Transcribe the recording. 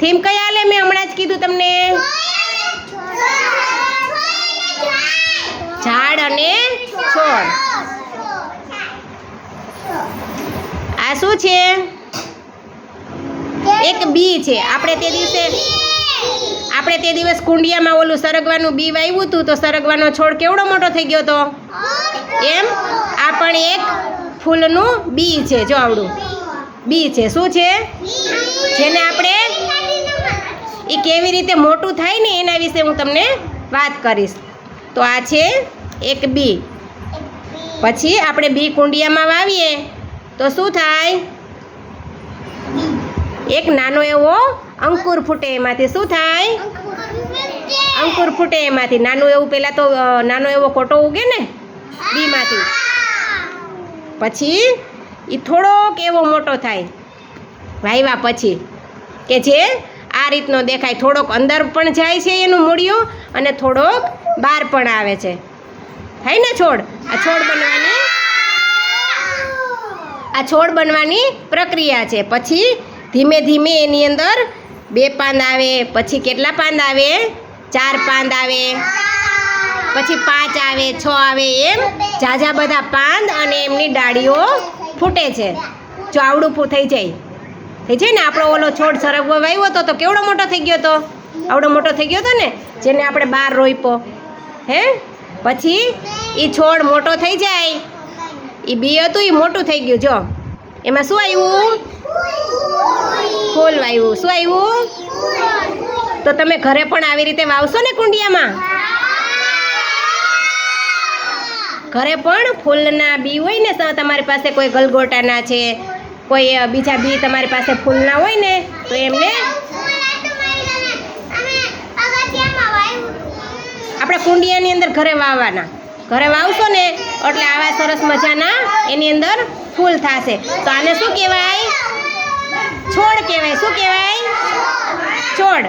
Theme કઈ આલે? મેં હમણાં જ કીધું તમને. ઝાડ અને છોડ. આ શું છે? એક બી છે. આપણે તે દિવસે આપણે તે દિવસ કુંડિયામાં ઓલું સરગવાનું બી વાવ્યું હતું તો સરગવાનો છોડ કેવડો મોટો થઈ ગયો તો? એમ? આ પણ એક ફૂલનું બી છે, જો આવડું. બી છે. શું છે? જેને આપણે એ કેવી રીતે મોટું થાય ને એના વિશે હું તમને વાત કરીશ. તો આ છે એક બી. પછી આપણે બી કુંડિયામાં વાવીએ, તો શું થાય? એક નાનો એવો અંકુર ફૂટે એમાંથી, શું થાય? અંકુર ફૂટે એમાંથી. નાનું એવું પહેલાં તો નાનો એવો કોટો ઉગે ને, બીમાંથી. પછી એ થોડોક એવો મોટો થાય. વાવ્યા પછી. કે જે આ રીતનો દેખાય. થોડોક અંદર પણ જાય છે એનું મૂળિયું અને થોડોક બહાર પણ આવે છે. થાય ને છોડ? આ છોડ બનવાની આ છોડ બનવાની પ્રક્રિયા છે. પછી ધીમે ધીમે એની અંદર બે પાંદ આવે, પછી કેટલા પાંદ આવે? ચાર પાંદ આવે. પછી પાંચ આવે, છ આવે એમ. ઝાઝા બધા પાંદ અને એમની ડાળીઓ ફૂટે છે. ફૂ- થઈ જાય. થઈ છે ને, આપણો ઓલો છોડ સરગવો વાવ્યો હતો, તો કેવડો મોટો થઈ ગયો હતો આવડો મોટો થઈ ગયો હતો ને? જેને આપણે બહાર રોઈપો હે? પછી એ છોડ મોટો થઈ જાય. એ બી હતું એ મોટું થઈ ગયું, જો. એમાં શું આવ્યું? ફૂલ આવ્યું શું આવ્યું? તો તમે ઘરે પણ આવી રીતે વાવશો ને કુંડિયામાં? ઘરે પણ ફૂલના બી હોય ને, તમારી પાસે કોઈ ગલગોટાના છે કોઈ બીજા બી તમારી પાસે ફૂલ ના હોય ને, તો એમને આપણે કુંડિયાની અંદર ઘરે વાવવાના. ઘરે વાવશો ને, એટલે આવા સરસ મજાના એની અંદર ફૂલ થશે. તો આને શું કહેવાય? છોડ કહેવાય. શું કહેવાય? છોડ.